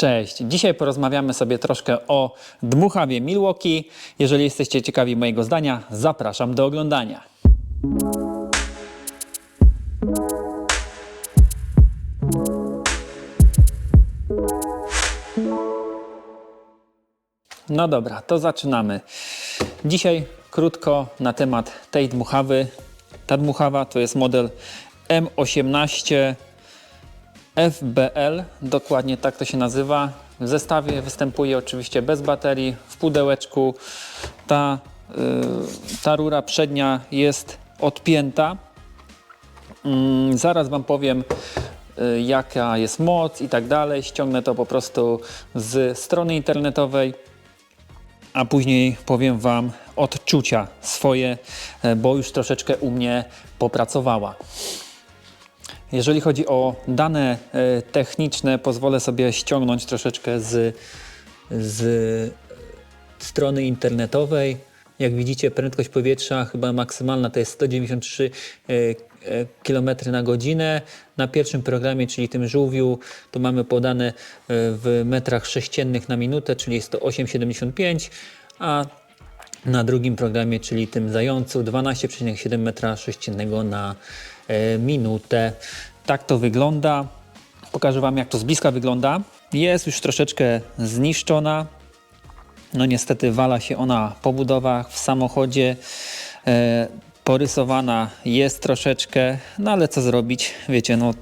Cześć. Dzisiaj porozmawiamy sobie troszkę o dmuchawie Milwaukee. Jeżeli jesteście ciekawi mojego zdania, zapraszam do oglądania. No dobra, to zaczynamy. Dzisiaj krótko na temat tej dmuchawy. Ta dmuchawa to jest model M18 FBL, dokładnie tak to się nazywa. W zestawie występuje oczywiście bez baterii, w pudełeczku. Ta, y, ta rura przednia jest odpięta. Mm, zaraz Wam powiem, y, jaka jest moc i tak dalej. Ściągnę to po prostu z strony internetowej, a później powiem Wam odczucia swoje, e, bo już troszeczkę u mnie popracowała. Jeżeli chodzi o dane e, techniczne, pozwolę sobie ściągnąć troszeczkę z, z strony internetowej. Jak widzicie, prędkość powietrza chyba maksymalna to jest 193 e, e, km na godzinę. Na pierwszym programie, czyli tym żółwiu, to mamy podane e, w metrach sześciennych na minutę, czyli jest to 8,75, a na drugim programie, czyli tym zającu 12,7 metra sześciennego na e, minutę. Tak to wygląda. Pokażę Wam, jak to z bliska wygląda. Jest już troszeczkę zniszczona. No niestety wala się ona po budowach, w samochodzie. E, porysowana jest troszeczkę, no ale co zrobić? Wiecie, no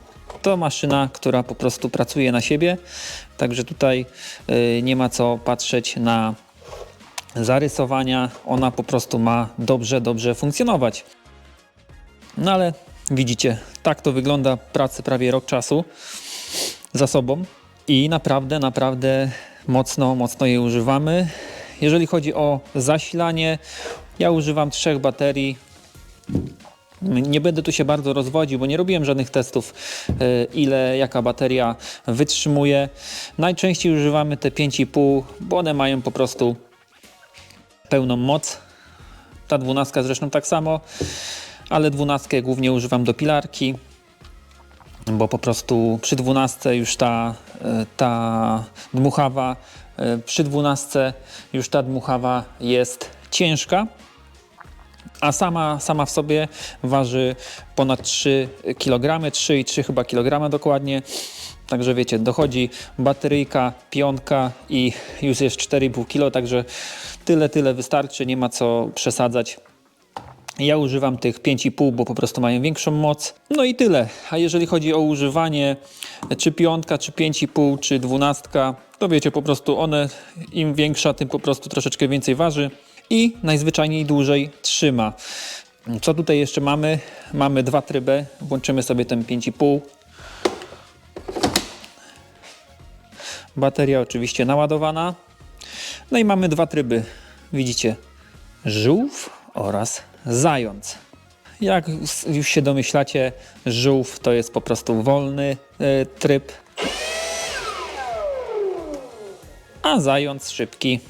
to maszyna, która po prostu pracuje na siebie. Także tutaj e, nie ma co patrzeć na zarysowania, ona po prostu ma dobrze, dobrze funkcjonować. No ale widzicie, tak to wygląda pracy prawie rok czasu za sobą i naprawdę, naprawdę mocno, mocno jej używamy. Jeżeli chodzi o zasilanie, ja używam trzech baterii. Nie będę tu się bardzo rozwodził, bo nie robiłem żadnych testów, e, ile jaka bateria wytrzymuje. Najczęściej używamy te 5,5, bo one mają po prostu pełną moc. Ta dwunastka zresztą tak samo, ale dwunastkę głównie używam do pilarki, bo po prostu przy dwunastce już ta, e, ta dmuchawa, e, przy dwunastce już ta dmuchawa jest ciężka, a sama, sama w sobie waży ponad 3 kg, 3,3 chyba kg dokładnie. Także wiecie, dochodzi bateryjka, pionka i już jest 4,5 kg, także tyle, tyle wystarczy, nie ma co przesadzać. Ja używam tych 5,5, bo po prostu mają większą moc. No i tyle. A jeżeli chodzi o używanie, czy piątka, czy 5,5, czy dwunastka, to wiecie, po prostu one, im większa, tym po prostu troszeczkę więcej waży i najzwyczajniej dłużej trzyma. Co tutaj jeszcze mamy? Mamy dwa tryby. Włączymy sobie ten 5,5. Bateria oczywiście naładowana. No i mamy dwa tryby. Widzicie, żółw oraz zając. Jak już się domyślacie, żółw to jest po prostu wolny e, tryb, a zając szybki.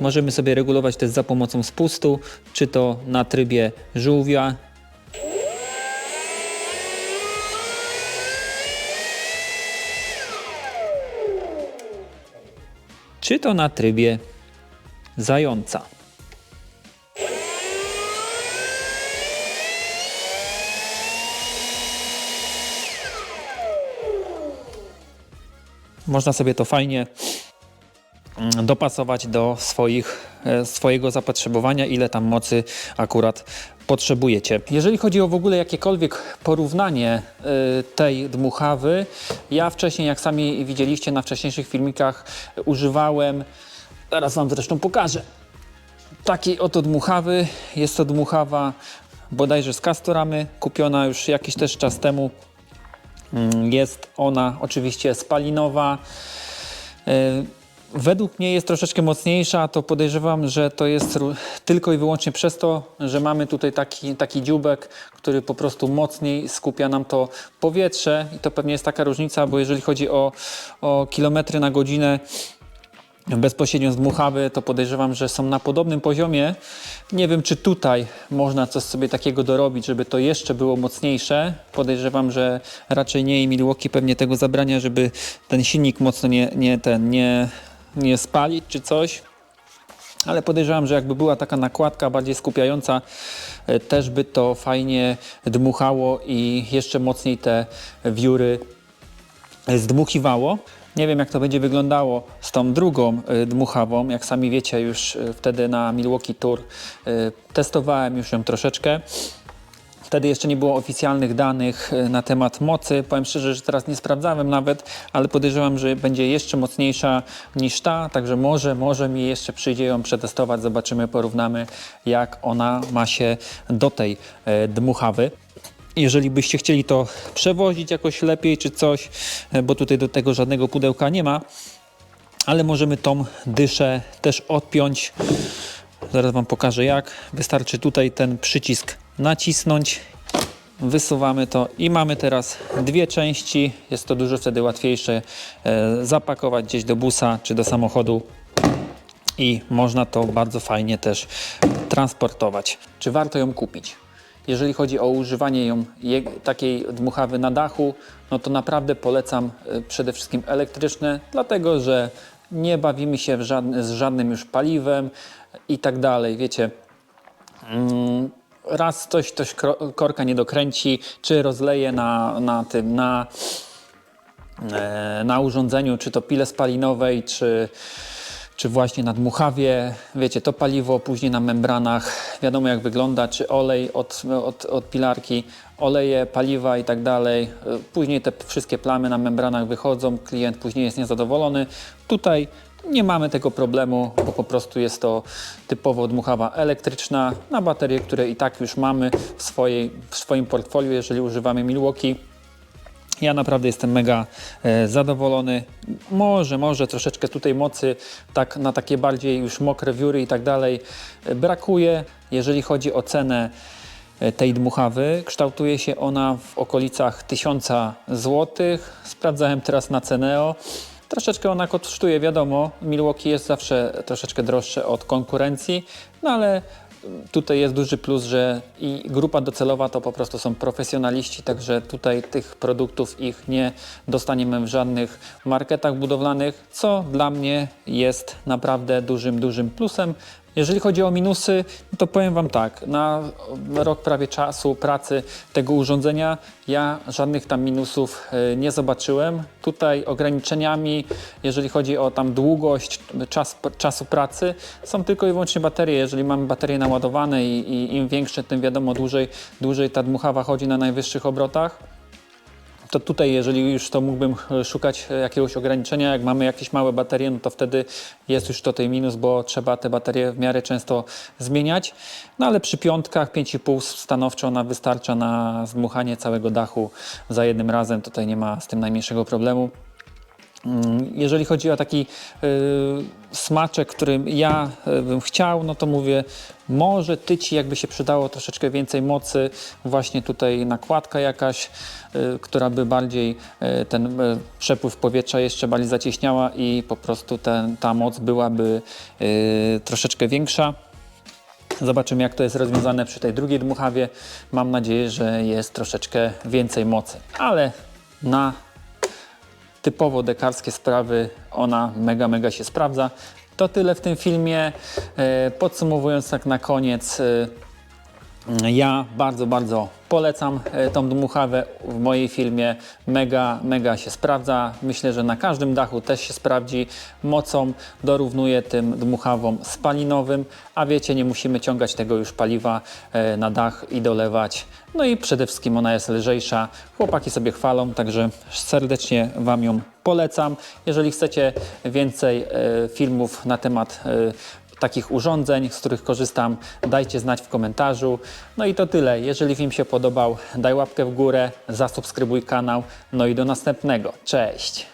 Możemy sobie regulować też za pomocą spustu, czy to na trybie żółwia, czy to na trybie zająca. Można sobie to fajnie mm, dopasować do swoich, e, swojego zapotrzebowania, ile tam mocy akurat potrzebujecie. Jeżeli chodzi o w ogóle jakiekolwiek porównanie e, tej dmuchawy, ja wcześniej, jak sami widzieliście na wcześniejszych filmikach, używałem, zaraz Wam zresztą pokażę, takiej oto dmuchawy. Jest to dmuchawa bodajże z Castoramy, kupiona już jakiś też czas temu. Mm, Jest ona oczywiście spalinowa. E, Według mnie jest troszeczkę mocniejsza, to podejrzewam, że to jest tylko i wyłącznie przez to, że mamy tutaj taki, taki dziubek, który po prostu mocniej skupia nam to powietrze i to pewnie jest taka różnica, bo jeżeli chodzi o, o kilometry na godzinę, bezpośrednio z dmuchawy, to podejrzewam, że są na podobnym poziomie. Nie wiem, czy tutaj można coś sobie takiego dorobić, żeby to jeszcze było mocniejsze. Podejrzewam, że raczej nie i Milwaukee pewnie tego zabrania, żeby ten silnik mocno nie, nie, ten, nie, nie spalić czy coś. Ale podejrzewam, że jakby była taka nakładka bardziej skupiająca, e, też by to fajnie dmuchało i jeszcze mocniej te wióry zdmuchiwało. Nie wiem, jak to będzie wyglądało z tą drugą y, dmuchawą. Jak sami wiecie, już y, wtedy na Milwaukee Tour y, testowałem już ją troszeczkę. Wtedy jeszcze nie było oficjalnych danych na temat mocy. Powiem szczerze, że teraz nie sprawdzałem nawet, ale podejrzewam, że będzie jeszcze mocniejsza niż ta, także może, może mi jeszcze przyjdzie ją przetestować. Zobaczymy, porównamy, jak ona ma się do tej dmuchawy. Jeżeli byście chcieli to przewozić jakoś lepiej czy coś, e, bo tutaj do tego żadnego pudełka nie ma, ale możemy tą dyszę też odpiąć. Zaraz Wam pokażę jak. Wystarczy tutaj ten przycisk nacisnąć. Wysuwamy to i mamy teraz dwie części. Jest to dużo wtedy łatwiejsze e, zapakować gdzieś do busa czy do samochodu i można to bardzo fajnie też transportować. Czy warto ją kupić? Jeżeli chodzi o używanie ją takiej dmuchawy na dachu, no to naprawdę polecam y, przede wszystkim elektryczne, dlatego że nie bawimy się żadne, z żadnym już paliwem i tak dalej. Wiecie, mm, raz coś, coś korka nie dokręci, czy rozleje na, na tym, na, e, na urządzeniu, czy to pile spalinowej, czy, czy właśnie na dmuchawie. Wiecie, to paliwo później na membranach, wiadomo jak wygląda, czy olej od, od, od pilarki, oleje, paliwa i tak dalej. Później te wszystkie plamy na membranach wychodzą, klient później jest niezadowolony. Tutaj nie mamy tego problemu, bo po prostu jest to typowo dmuchawa elektryczna na baterie, które i tak już mamy w, swojej, w swoim portfolio, jeżeli używamy Milwaukee. Ja naprawdę jestem mega e, zadowolony. Może, może troszeczkę tutaj mocy tak na takie bardziej już mokre wióry i tak dalej e, brakuje. Jeżeli chodzi o cenę e, tej dmuchawy, kształtuje się ona w okolicach 1000 zł. Sprawdzałem teraz na Ceneo. Troszeczkę ona kosztuje, wiadomo. Milwaukee jest zawsze troszeczkę droższe od konkurencji, no ale Tutaj jest duży plus, że i grupa docelowa to po prostu są profesjonaliści, także tutaj tych produktów ich nie dostaniemy w żadnych marketach budowlanych, co dla mnie jest naprawdę dużym, dużym plusem. Jeżeli chodzi o minusy, to powiem Wam tak, na rok prawie czasu pracy tego urządzenia ja żadnych tam minusów e, nie zobaczyłem. Tutaj ograniczeniami, jeżeli chodzi o tam długość, czas, czasu pracy, są tylko i wyłącznie baterie. Jeżeli mamy baterie naładowane i, i im większe, tym wiadomo dłużej, dłużej ta dmuchawa chodzi na najwyższych obrotach to tutaj, jeżeli już to mógłbym e, szukać e, jakiegoś ograniczenia, jak mamy jakieś małe baterie, no to wtedy jest już tutaj minus, bo trzeba te baterie w miarę często zmieniać. No ale przy piątkach 5,5 stanowczo ona wystarcza na zdmuchanie całego dachu za jednym razem. Tutaj nie ma z tym najmniejszego problemu. Mm, Jeżeli chodzi o taki y, smaczek, który ja y, bym chciał, no to mówię, może tyci jakby się przydało troszeczkę więcej mocy, właśnie tutaj nakładka jakaś, y, która by bardziej y, ten y, przepływ powietrza jeszcze bardziej zacieśniała i po prostu ten, ta moc byłaby y, troszeczkę większa. Zobaczymy, jak to jest rozwiązane przy tej drugiej dmuchawie. Mam nadzieję, że jest troszeczkę więcej mocy, ale na typowo dekarskie sprawy, ona mega, mega się sprawdza. To tyle w tym filmie. E, Podsumowując tak na koniec, e, ja bardzo, bardzo polecam e, tą dmuchawę w mojej filmie. Mega, mega się sprawdza. Myślę, że na każdym dachu też się sprawdzi. Mocą dorównuje tym dmuchawom spalinowym, a wiecie, nie musimy ciągać tego już paliwa e, na dach i dolewać. No i przede wszystkim ona jest lżejsza. Chłopaki sobie chwalą, także serdecznie Wam ją polecam. Jeżeli chcecie więcej e, filmów na temat takich urządzeń, z których korzystam, dajcie znać w komentarzu. No i to tyle. Jeżeli film się podobał, daj łapkę w górę, zasubskrybuj kanał. No i do następnego. Cześć!